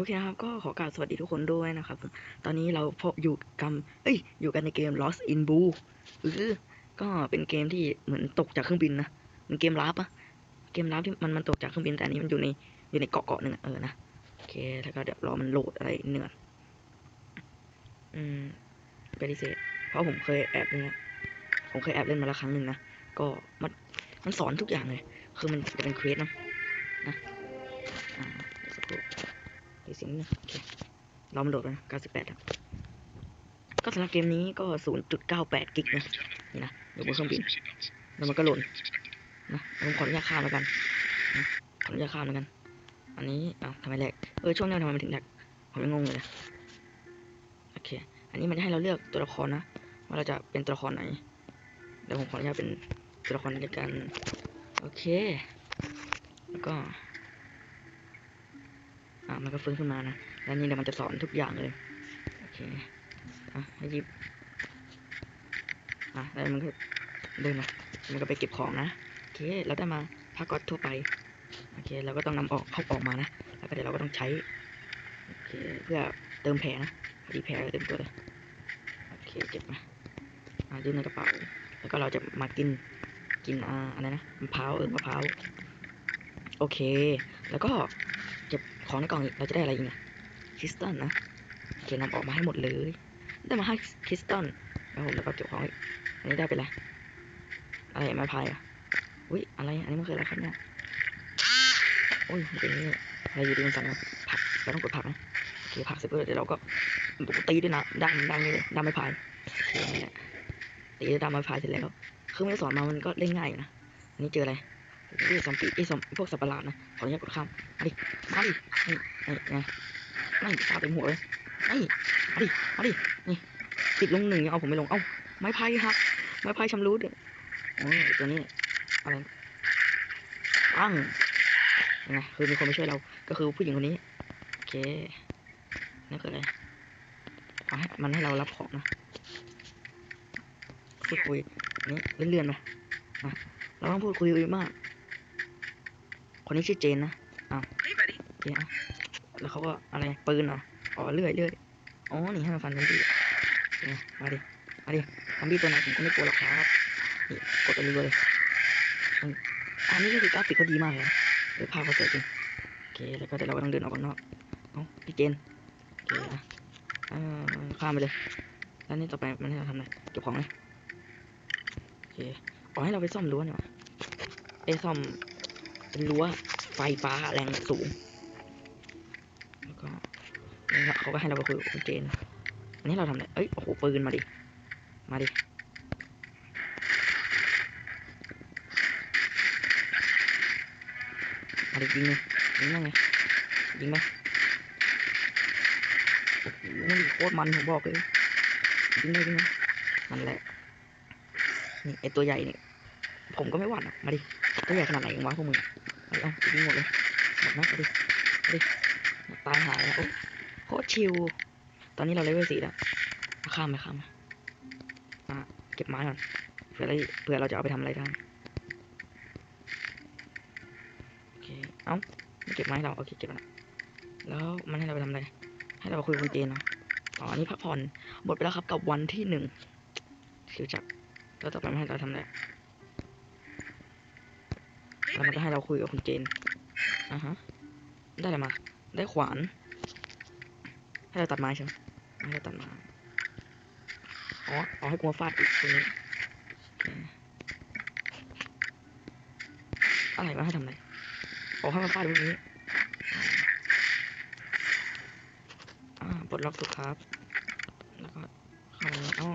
อเคนะครับ ก็ขอกราบสวัสดีทุกคนด้วยนะครับ ตอนนี้เราพบอยู่กันเอ้ย อยู่กันในเกม Lost in Blue หรือก็เป็นเกมที่เหมือนตกจากเครื่องบินนะ มันเกมลับอะเกมลับที่มันมันตกจากเครื่องบินแต่อันนี้มันอยู่ในอยู่ในเกาะเกาะหนึ่งเออนะ โอเค แล้วก็เดี๋ยวรอมันโหลดอะไรเนื้อยอืมปฏิเสธ เพราะผมเคยแอบเล่นะผมเคยแอบเล่นมาแล้วครั้งหนึ่งนะ ก็มันมันสอนทุกอย่างเลย คือมันจะเป็นเควสนะนะ สีสียงนิดนึงโอเครามโหลดนะ98แล้วก็สำหรับเกมนี้ก็ 0.98 กิกนะนี่นะอยู่บนเครื่องบินแล้วมันก็หลดนนะผมขออนุญาตข้ามแล้วกันนะขออนุญาตข้ามแล้วกัน อันนี้อะทำไมแหลกเออช่วงนี้ทำไมมันถึงแหลกผมยังงงเลยนะโอเค อันนี้มันจะให้เราเลือกตัวละครนะว่าเราจะเป็นตัวละครไหนเดี๋ยวผมขออนุญาตเป็นตัวละครนี้ละกันโอเค แล้วก็ อะมันก็ฟื้นขึ้นมานะ แล้วนี่เดี๋ยวมันจะสอนทุกอย่างเลย โอเค อะให้ยิบ อะ แล้วมันก็เดินมามันก็ไปเก็บของนะ โอเค เราได้มาผ้าก๊อตทั่วไป โอเค เราก็ต้องนำออกเข้าออกมานะ แล้วก็เดี๋ยวเราก็ต้องใช้ โอเค เพื่อเติมแผลนะพอดีแผลเต็มตัวเลย โอเค เก็บมา อะยื่นในกระเป๋า แล้วก็เราจะมากิน กินอ่าอะไรนะ มะพร้าวเออมะพร้าว โอเค แล้วก็ ของในกล่องอีกเราจะได้อะไรอีกเนี่ยคริสตัลนะโอเคนนำออกมาให้หมดเลย ได้มาห้าคริสตัลแล้วผมแล้วก็เก็บของอีกอันนี้ได้ไปแล้วอะไรไม้พายอะอุ้ยอะไรอันนี้มันคืออะไรครับเนี่ยอุ้ยเป็นอย่างนี่อะไรอยู่ดีมันสั่นนะผักเราต้องกดผักนะโอเคผักเสร็จปุ๊บเดี๋ยวเราก็ตีด้วยนะด้ามด้ามนี้เลยด้ามไม้พายโอเคนี่แหละตีด้วยด้ามไม้พายเสร็จแล้วคือไม่สอนมามันก็เล่นง่ายนะอันนี้เจออะไร นี่ซอมบี้ไอ้ซอมพวกสัตว์ประหลาดนะขออนุญาตกดข้ามมาดิมาดินี่นี่ไงไม่ฟาดเต็มหัวเลยนี่มาดิมาดินี่ติดลงหนึ่งยังเอาผมไม่ลงเอ้าไม้พายหักไม้พายชำรุดอะโอ้ยตัวนี้อะไรตั้งยังไงคือมีคนมาช่วยเราก็คือผู้หญิงคนนี้โอเคนี่คืออะไรเอให้มันให้เรารับของนะพูดคุยนนี้เลื่อนๆไปนะเราต้องพูดคุยมาก คนนี้ชื่อเจนนะ Hey, buddy. โอเคอะแล้วเขาก็อะไรปืนเหรออ๋อเลื่อยเลื่อยอ๋อนี่ให้มาฟันซอมบี้เนี่ยมาดิมาดิซอมบี้ตัวไหนผมก็ไม่กลัวหรอกครับนี่กดไปเรื่อยๆเลยอืมอันนี้ก็คือกราฟิกก็ดีมากเลยนะเออภาพเขาสวยจริงโอเคแล้วก็เดี๋ยวเราก็ต้องเดินออกข้างนอกเอ้าพี่เจนโอเคนะเออข้ามไปเลยแล้วนี่ต่อไปมันให้เราทำอะไรเก็บของเลยโอเคอ๋อให้เราไปซ่อมรั้วเนี่ยวะไอ้ซ่อม เป็นรั้วไฟฟ้าแรงสูง แล้วก็นี่ครับเขาก็ให้เราไปคุยกับคุณเจน อันนี้เราทำอะไรเอ้ย โอ้โห ปืนมาดิ มาดิ มาดิยิงเลยยิงนั่งไงยิงไหมโอ้โหโคตรมันผมบอกเลยยิงได้ยิงไหมนั่นแหละ นี่ไอตัวใหญ่นี่ผมก็ไม่หวั่นอะ มาดิ ตัวใหญ่ขนาดไหนกันวะพวกมึง เอาเอายิงหมดเลยหมดนะมาดิดิตายหายแล้วโอ้โคตรชิว ตอนนี้เราเลเวลสี่แล้วเอาข้ามไปข้ามไปอะเก็บไม้ก่อนเผื่อเรเผื่อเราจะเอาไปทำอะไรได้โอเคเอ้าเก็บไม้เราโอเคเก็บแล้วแล้วมันให้เราไปทำอะไรให้เราไปคุยกับคุณเจนเนาะอ๋อนนี้พักผ่อนหมดไปแล้วครับกับวันที่หนึ่งชิวจับแล้วต่อไปมันให้เราทำอะไร แล้วมันก็ให้เราคุยกับคุณเจนอ่าฮะ ได้อะไรมา ได้ขวาน ให้เราตัดไม้ใช่ไหมให้เราตัดไม้อ๋อเอาให้กูมาฟาดอีกทีนี้อะไรวะให้ทำอะไรอ๋อให้มาฟาดพวกนี้อ่าปลดล็อกถูกครับ แล้วก็เข้ามาอ๋อ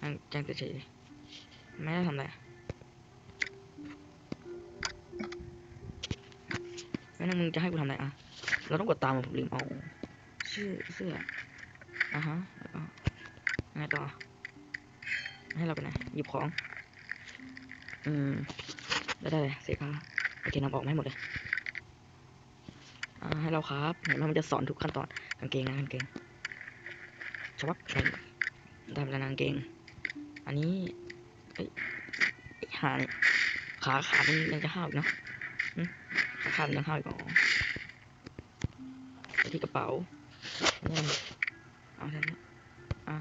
ยังยังจะเฉยไม่ได้ทำอะไร แล้วนั่นมึงจะให้กูทำอะไรอะ เราต้องกดตามผมลืมเอาชื่อเสื้ออะฮะแล้วก็ไงต่อ ให้เราไปไหนหยิบของ อืม ได้ได้เลยเสกผ้าโอเคนำออกมาให้หมดเลยอ่าให้เราครับเห็นไหมมันจะสอนทุกขั้นตอนกางเกงนะกางเกงชวับได้ได้ไปแล้วนะกางเกง อันนี้เอ้ยหานี่ขาขามันยังจะห้าวเนาะ ขาขามันยังห้าวอีกอ๋อไปที่กระเป๋าเนี่ยเอาแค่นี้อะ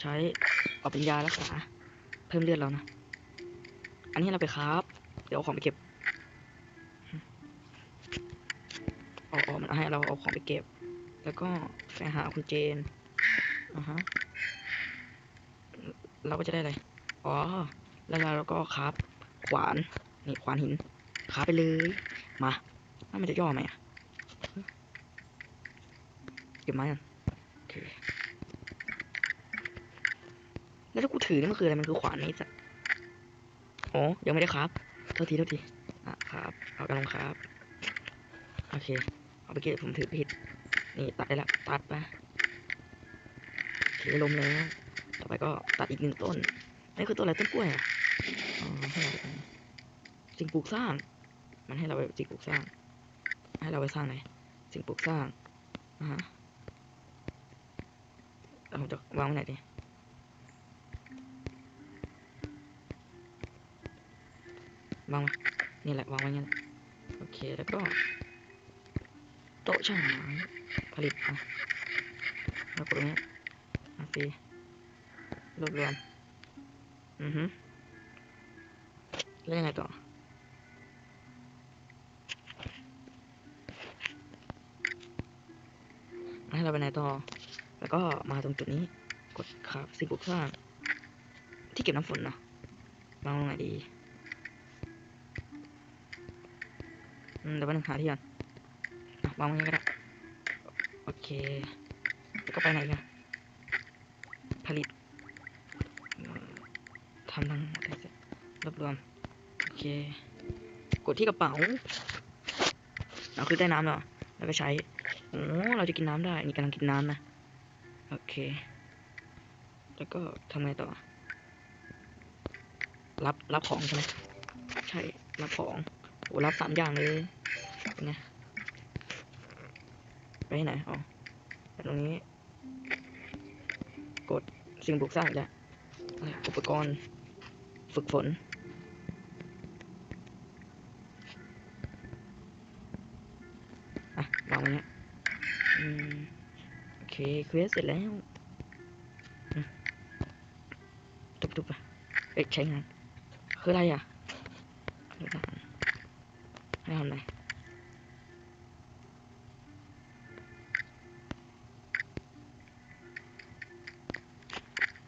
ใช้เอาเป็นยารักษา เพิ่มเลือดเรานะ อันนี้เราไปครับ เดี๋ยวเอาของไปเก็บอ๋ออ๋อมันให้เราเอาของไปเก็บ แล้วก็ไปหาคุณเจนอ่าฮะเราก็จะได้อะไร อ๋อ แล้วเราก็ครับ ขวาน นี่ขวานหินครับไปเลย มาแล้วมันจะย่อไหมอะเก็บไม้กันโอเคแล้วถ้ากูถือนี่มันคืออะไรมันคือขวานนี่สัตว์โอ้ยังไม่ได้ครับโทษทีโทษทีอะครับเอากระลงครับโอเคเอาไปเก็บผมถือผิดนี่ตัดได้ละตัดไปโอเคลมแล้วต่อไปก็ตัดอีกหนึ่งต้นนี่คือต้นอะไรต้นกล้วยอะอ๋อให้เราไปสิ่งปลูกสร้าง มันให้เราไปสิ่งปลูกสร้าง ให้เราไปสร้างไหนสิ่งปลูกสร้างอ่าฮะเราจะวางไว้ไหนดีวางไว้นี่แหละวางไว้งั้นโอเคแล้วก็ โต๊ะช่างไม้ผลิตอะแล้วกดตรงนี้อะฟรีรวบรวม อือฮึแล้วยังไงต่อ ให้เราไปไหนต่อ แล้วก็มาตรงจุดนี้ กดครับสิ่งปลูกสร้าง ที่เก็บน้ำฝนเนาะวางตรงไหนดีอืมเดี๋ยวแป๊บนึงหาที่ก่อนอะวางไว้อย่างนี้ก็ได้ โอเค แล้วก็ไปไหนกันผลิตทำทั้งหมดเสร็จรวบรวม โอเค กดที่กระเป๋า เราคือได้น้ำแล้วแล้วก็ใช้ โอ้เราจะกินน้ำได้ นี่กำลังกินน้ำนะ โอเค แล้วก็ทำไงต่อ รับ รับของใช่ไหมใช่ รับของโอ้รับสามอย่างเลยเป็นไงไปไหนอ๋อตรงนี้ กดสิ่งปลูกสร้างแล้วอะอุปกรณ์ ฝึกฝน เคเควสเสร็จแล้วอืมทุบๆไปเอ้ยใช้งานคืออะไรอะให้ทำให้ทำอะไร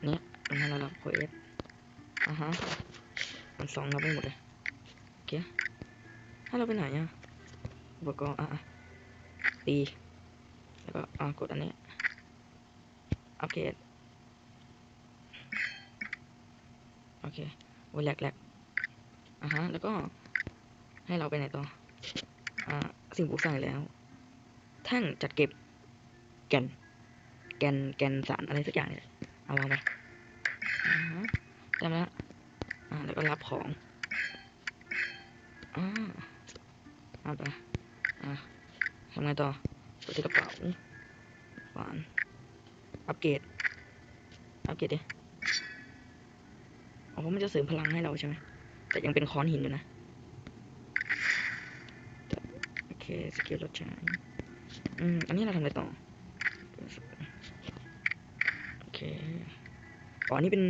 เนี่ยมันให้เรารับเควสอ่าฮะมันสองเราไปหมดเลยโอเคให้เราไปไหนอะอุปกรณ์อะอะตีแล้วก็อ่ากดอันนี้ โอเกรดโอเคโอ้แหลกแหลกอ่าฮะ แล้วก็ให้เราไปไหนต่อ อ่า สิ่งปลูกสร้างอีกแล้ว แท่งจัดเก็บ แกน แกน แกนสารอะไรสักอย่างเนี่ยเอาวางไปอ่าฮะได้มาแล้วอ่า แล้วก็รับของ อ่าเอาไป อ่าทำไงต่อกดที่กระเป๋าหวาน อัปเกรด อัปเกรดดิอ๋อมันจะเสริมพลังให้เราใช่ไหม แต่ยังเป็นค้อนหินอยู่นะ โอเค สกิลรถใช้อืม อันนี้เราทำอะไรต่อ โอเคอ๋ออันนี้เป็น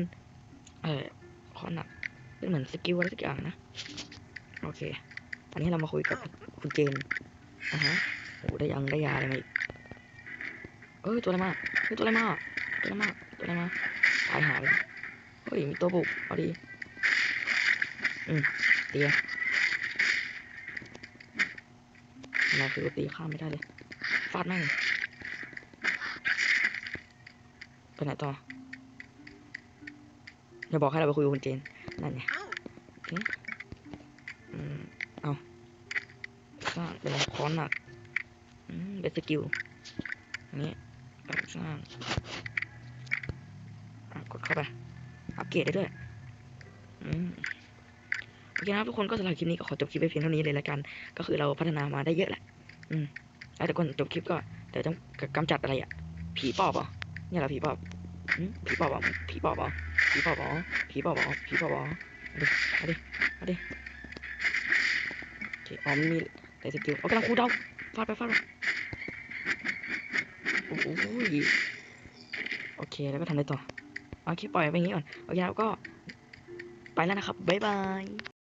เอ่อค้อนหนักเป็นเหมือนสกิลอะไรสักอย่างนะ โอเค อันนี้เรามาคุยกับคุณเจนอ่าฮะโอ้ได้ยังได้ยาอะไรมาอีก เอ้ยตัวอะไรมาเฮ้ยตัวอะไรมาตัวอะไรมาตัวอะไรมาตายหายเฮ้ยมีตัวบุกเอาดีอืมตีอะเราคือตีข้ามไม่ได้เลยฟาดแม่งไปไหนต่ออย่าบอกให้เราไปคุยกับคุณเจนนั่นไงโอเคอืมเอาสร้างเป็นค้อนหนักเป็นสกิลอันนี้ สร้างกดเข้าไป อัปเกรดได้ด้วยอืมโอเคนะครับทุกคนก็สำหรับคลิปนี้ก็ขอจบคลิปไปเพียงเท่านี้เลยละกัน ก็คือเราพัฒนามาได้เยอะแหละ อืมแล้วแต่ก่อนจบคลิปก็เดี๋ยวต้องกำจัดอะไรอะ ผีปอบเหรอเนี่ยเหราผีปอบอืมผีปอบเหรอผีปอบเหรอผีปอบเหรอผีปอบเหรอผีปอบเหรอเอาดิเอาดิเอาดิโอเคอ๋อมันมีแต่สกิลโอเคกำลังคูลดาวฟาดไปฟาดไป โอ้ยโอเคแล้วก็ทำอะไรต่อโอเคปล่อยไปอย่างนี้ก่อนโอเคแล้วก็ไปแล้วนะครับบ๊ายบาย